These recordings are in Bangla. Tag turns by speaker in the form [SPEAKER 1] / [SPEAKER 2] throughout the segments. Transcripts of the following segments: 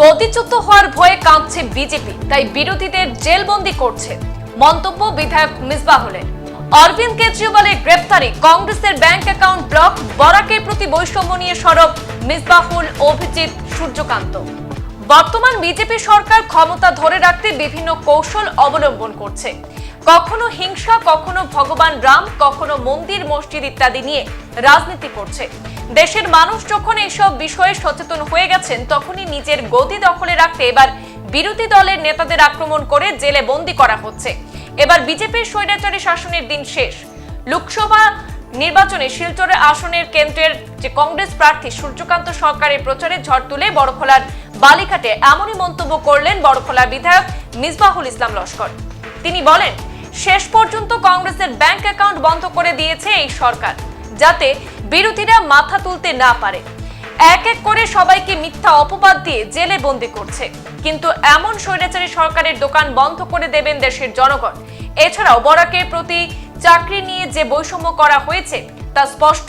[SPEAKER 1] গতিচ্যুত হওয়ার ভয়ে কাঁপছে বিজেপি, তাই বিরোধীদের জেলবন্দি করছে। মন্তব্য বিধায়ক মিসবাহুলের। অরবিন্দ কেজরিওয়ালের গ্রেপ্তারে কংগ্রেসের ব্যাংক অ্যাকাউন্ট ব্লক বরাকের প্রতি বৈষম্য নিয়ে সরব মিসবাহুল, অভিজিৎ, সূর্যকান্ত। বর্তমান বিজেপি সরকার ক্ষমতা ধরে রাখতে বিভিন্ন কৌশল অবলম্বন করছে। কখনো হিংসা, কখনো ভগবান রাম, কখনো মন্দির, মসজিদ ইত্যাদি নিয়ে রাজনীতি করছে। দেশের মানুষ যখন এইসব বিষয়ে সচেতন হয়ে গেছেন, তখনই নিজের গদি দখলে রাখতে এবার বিরোধী দলের নেতাদের আক্রমণ করে জেলে বন্দি করা হচ্ছে। এবার বিজেপির স্বৈরাচারী শাসনের দিন শেষ। লোকসভা নির্বাচনে শিলচরের আসনের কেন্দ্রের যে কংগ্রেস প্রার্থী সূর্যকান্ত সরকারের প্রচারে ঝড় তুলে বড়খোলার বালিঘাটে এমনই মন্তব্য করলেন বড়খোলা বিধায়ক মিসবাহুল ইসলাম লস্কর। তিনি বলেন শেষ পর্যন্ত কংগ্রেসের ব্যাংক অ্যাকাউন্ট বন্ধ করে দিয়েছে এই সরকার, যাতে বিরোধীরা মাথা তুলতে না পারে। এক এক করে সবাইকে মিথ্যা অপবাদ দিয়ে জেলে বন্দি করছে। কিন্তু এমন স্বৈরাচারী সরকারের দোকান বন্ধ করে দেবেন দেশের জনগণ। এছাড়াও বরাকের প্রতি চাকরি নিয়ে যে বৈষম্য করা হয়েছে, তা স্পষ্ট।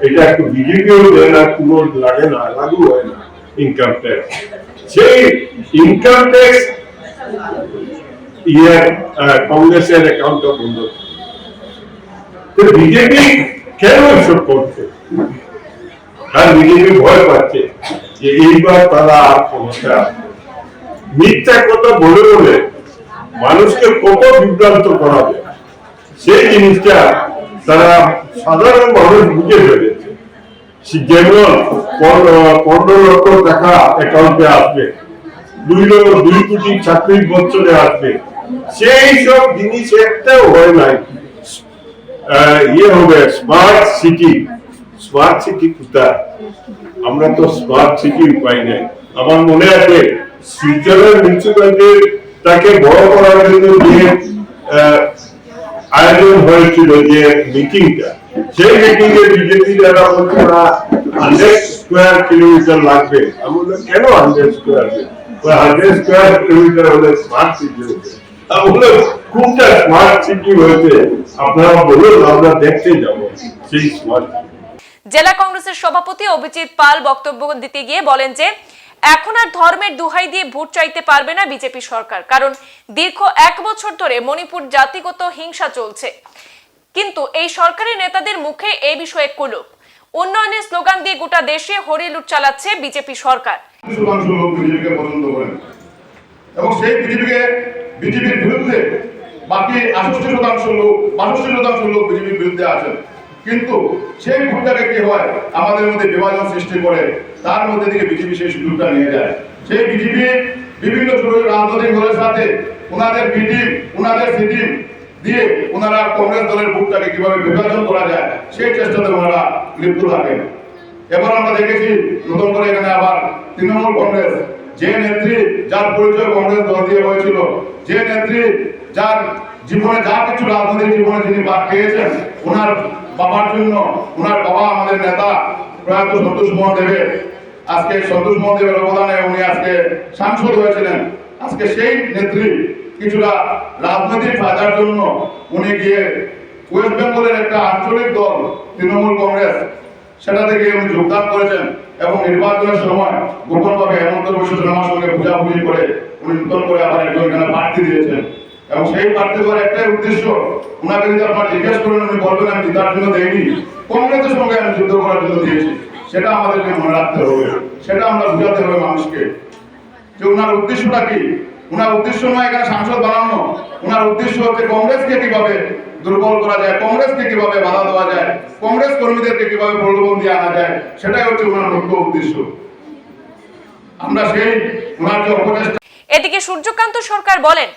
[SPEAKER 2] এটা একটু বিজেপিও দেয় না কোনো লাগে না লাগু হয় না ইনকাম ট্যাক্স সেই ইনকাম ট্যাক্স ইয়ে আহ, কংগ্রেসের অ্যাকাউন্টটা বন্ধ করে। তো বিজেপি কেন এসব করছে আর বিজেপি ভয় পাচ্ছে যে এইবার তারা আর ক্ষমতা আসবে। মিথ্যা কথা বলে বলে মানুষকে কত বিভ্রান্ত করাবে সেই জিনিসটা তারা সাধারণ মানুষ বুঝে ফেলেছে। যেমন পনেরো লক্ষ টাকা অ্যাকাউন্টে আসবে, দুই লক্ষ দুই কোটি চাকরি বছরে আসবে। সেই সব জিনিস একটাও হয় নাই। ইয়ে হবে স্মার্ট সিটি স্মার্ট সিটি কোথায়? আমরা তো স্মার্ট সিটি পাই নাই। আমার মনে আছে, সুইজারল্যান্ড তাকে বড় করার জন্য আয়োজন হয়েছিল যে মিটিংটা সেই মিটিং এ বিজেপি যারা বলছে না হান্ড্রেড স্কোয়ার কিলোমিটার লাগবে। আমি বললাম, কেন hundred square? Hundred square kilometre হলে স্মার্ট সিটি হয়েছে। স্মার্ট সিটি হয়েছে। আপনারা বলুন, আমরা দেখতে যাব সেই স্মার্ট
[SPEAKER 1] জেলা কংগ্রেসের সভাপতি অভিজিৎ পাল বক্তব্য দিতে গিয়ে বলেন যে এখন আর ধর্মের দুহাই দিয়ে ভোট চাইতে পারবে না বিজেপি সরকার, কারণ দীর্ঘ এক বছর ধরে মণিপুর জাতিগত হিংসা চলছে। কিন্তু এই সরকারি নেতাদের মুখে এই বিষয়ে কুলুপ। উন্নয়নের স্লোগান দিয়ে গোটা দেশে হরিলুট চালাচ্ছে বিজেপি সরকার।
[SPEAKER 3] এবং সেই বিজেপিকে বিজেপির বিরুদ্ধে বাকি শতাংশ লোক শতাংশ লোক বিজেপির বিরুদ্ধে আছেন। কিন্তু সেই ভোটটাকে কি হয়? আমাদের মধ্যে বিভাজন সৃষ্টি করে তার মধ্যে থেকে বিজেপি সেই সুযোগটা নিয়ে যায়। সেই বিজেপি বিভিন্ন রাজনৈতিক দলের সাথে ওনাদের মিটিং, ওনাদের সিটিং দিয়ে ওনারা কংগ্রেস দলের ভোটটাকে কীভাবে বিভাজন করা যায়, সেই চেষ্টাতে ওনারা লিপ্ত থাকেন। এবার আমরা দেখেছি নতুন করে এখানে আবার তৃণমূল কংগ্রেস, যে নেত্রী যার পরিচয় কংগ্রেস দল দিয়ে হয়েছিল, যে নেত্রী যার জীবনে যা কিছু রাজনৈতিক জীবনে যিনি বাদ খেয়েছেন, ওনার বাবার জন্য ওনার বাবা আমাদের নেতা, প্রয়াত সন্তোষ মোহন দেবের আজকে সন্তোষ মোহন দেবের অবদানে উনি আজকে সাংসদ হয়েছিলেন। আজকে সেই নেত্রী কিছুটা রাজনৈতিক ফায়দার জন্য উনি গিয়ে ওয়েস্ট বেঙ্গলের একটা আঞ্চলিক দল, তৃণমূল কংগ্রেস সেটা থেকে উনি যোগদান করেছেন এবং নির্বাচনের সময় গোপনভাবে হেমন্ত বিশ্ব শর্মার সঙ্গে বুঝাবুঝি করে উনি নতুন করে আবার একজন এখানে প্রার্থী দিয়েছেন। এবং সেই প্রার্থী দেওয়ার একটাই উদ্দেশ্য ওনাকে যদি আপনার জিজ্ঞেস করেন, উনি বলবেন, আমি জিতার জন্য দেইনি। কংগ্রেসের সঙ্গে আমি যুদ্ধ করার জন্য দিয়েছি। সেটা আমাদেরকে মনে রাখতে হবে। সেটা আমরা বুঝাতে হবে মানুষকে। যে ওনার উদ্দেশ্যটা কি? ওনার উদ্দেশ্য নয় এখানে সাংসদ বানানো। ওনার উদ্দেশ্য হচ্ছে কংগ্রেসকে কীভাবে দুর্বল করা যায়, কংগ্রেসকে কীভাবে বাধা দেওয়া যায়, কংগ্রেস কর্মীদেরকে কীভাবে প্রলোভন আনা যায়, সেটাই হচ্ছে ওনার মুখ্য উদ্দেশ্য। আমরা সেই ওনার যে অপচেষ্টা
[SPEAKER 1] এদিকে সূর্যকান্ত সরকার বলেন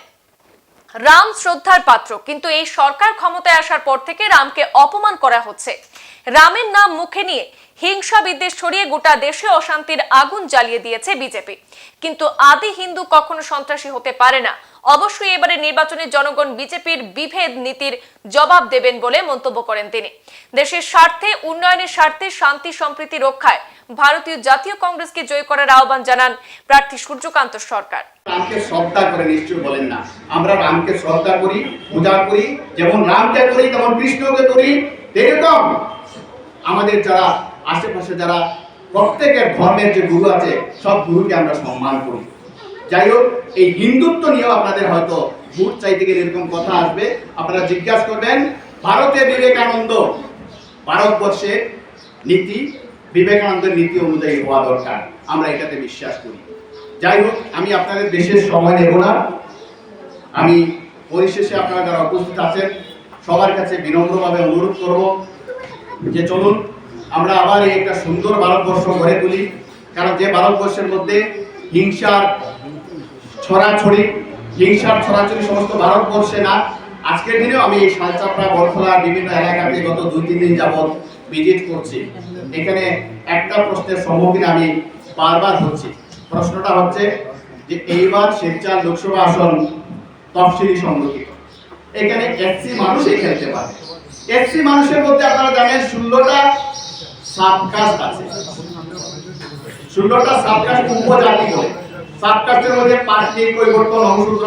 [SPEAKER 1] রাম শ্রদ্ধার পাত্র, কিন্তু এই সরকার ক্ষমতায় আসার পর থেকে রামকে অপমান করা হচ্ছে। রামের নাম মুখে নিয়ে হিংসা বিদ্বেষ ছড়িয়ে গোটা দেশে অশান্তির আগুন জ্বালিয়ে দিয়েছে বিজেপি। কিন্তু আদি হিন্দু কখনো সন্ত্রাসী হতে পারে না। অবশ্যই এবারে নির্বাচনে জনগণ বিজেপির বিভেদ নীতির জবাব দেবেন বলে মন্তব্য করেন তিনি। দেশের স্বার্থে, উন্নয়নের স্বার্থে শান্তি, সম্প্রীতি রক্ষায় ভারতীয় জাতীয় কংগ্রেসকে জয় করার আহ্বান জানান প্রার্থী সূর্যকান্ত সরকার।
[SPEAKER 4] রামকে শ্রদ্ধা করে নিশ্চয় বলেন না। আমরা রামকে শ্রদ্ধা করি, পূজা করি, যেমন রামকে করি, তেমন কৃষ্ণকে করি। এরকম আমাদের যারা আশেপাশে যারা প্রত্যেকের ধর্মের যে গুরু আছে, সব গুরুকে আমরা সম্মান করি। যাই হোক, এই হিন্দুত্ব নিয়েও আপনাদের হয়তো ভোট চাইতে গেলে এরকম কথা আসবে। আপনারা জিজ্ঞাসা করবেন, ভারতে বিবেকানন্দ ভারতবর্ষে নীতি, বিবেকানন্দের নীতি অনুযায়ী হওয়া দরকার। আমরা এটাতে বিশ্বাস করি। যাই হোক, আমি আপনাদের দেশের সময় নেব না। আমি পরিশেষে আপনারা যারা উপস্থিত আছেন, সবার কাছে বিনম্রভাবে অনুরোধ করব যে চলুন আমরা আবার এই একটা সুন্দর ভারতবর্ষ গড়ে তুলি। কারণ যে ভারতবর্ষের মধ্যে হিংসার ছড়াছড়ি হিংসার ছড়াছড়ি সমস্ত ভারতবর্ষে না, আজকের দিনেও আমি এই শালচাপড়া, বরখলা বিভিন্ন এলাকাতে গত দুই তিন দিন যাবৎ ভিজিট করছি। এখানে একটা প্রশ্নের সম্মুখীন আমি বারবার হচ্ছি। প্রশ্নটা হচ্ছে যে এইবার শিবচার লোকসভা আসন তফসিলি সংরক্ষিত এখানে এসসি মানুষই খেলতে পারে। এসসি মানুষের মধ্যে আপনারা জানেন, ষোলোটা সাবকাস্ট আছে। সাবকাস্ট সাবকাস্টের মধ্যে কৈবর্তন অংশূদ্র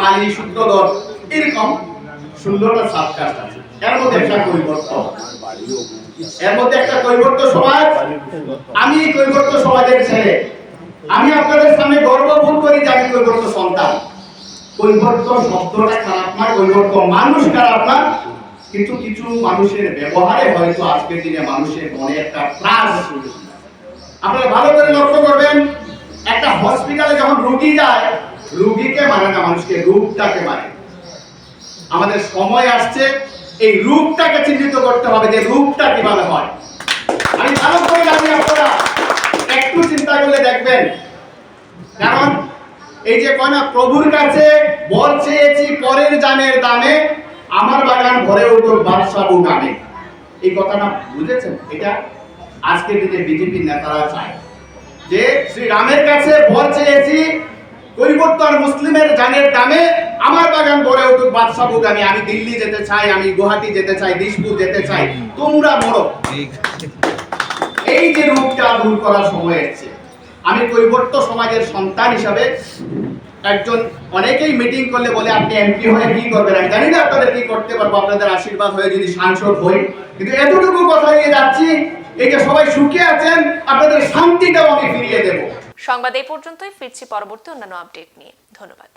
[SPEAKER 4] মালি এরকম সাবকাস্ট আছে। এর মধ্যে একটা কৈবর্তন এর মধ্যে একটা কৈবর্ত সমাজ। আমি এই কৈবর্ত সমাজের ছেলে। আমি আপনাদের সামনে গর্ববোধ করি যে আমি কৈবর্ত সন্তান। কৈবর্ত শব্দটা খারাপ না কৈবর্ত মানুষ খারাপ না। কিন্তু কিছু মানুষের ব্যবহারে হয়তো আজকের দিনে মানুষের মনে একটা ত্রাস আপনারা ভালো করে লক্ষ্য করবেন, একটা হসপিটালে যখন রুগী যায়, রুগীকে মানে না, মানুষকে রূপটাকে মানে। আমাদের সময় আসছে, এই রূপটাকে চিহ্নিত করতে হবে যে রূপটা কীভাবে হয়। আমি ভালো করে জানি আপনারা, একটু চিন্তা করলে দেখবেন। কারণ এই যে কয় না, প্রভুর কাছে বল চেয়েছি পরের জানের দামে আমার বাগান ভরে উঠল বাদশাবু নামে। এই কথাটা বুঝেছেন? এটা আজকের দিনে বিজেপির নেতারা চায়। যে শ্রী রামের কাছে বল চেয়েছি কৈবর্তন মুসলিমের জানের দামে আমার বাগান ভরে উঠুক বাদশাবু দামে আমি দিল্লি যেতে চাই, আমি গুয়াহাটি যেতে চাই দিশপুর যেতে চাই, তোমরা মরো। এই যে রূপটা দূর করার সময় এসেছে, আমি কৈবর্ত সমাজের সন্তান হিসাবে একজন অনেকেই মিটিং করলে বলে, আপনি এমপি হয়ে কি করবেন? আমি জানি না আপনাদের কি করতে পারব, আপনাদের আশীর্বাদ হয়ে যদি সাংসদ হই। কিন্তু এতটুকু কথা নিয়ে যাচ্ছি, এই যে সবাই সুখে আছেন, আপনাদের শান্তিটাও আমি ফিরিয়ে দেব।
[SPEAKER 1] সংবাদ এই পর্যন্তই, ফিরছি পরবর্তী অন্যান্য আপডেট নিয়ে। ধন্যবাদ।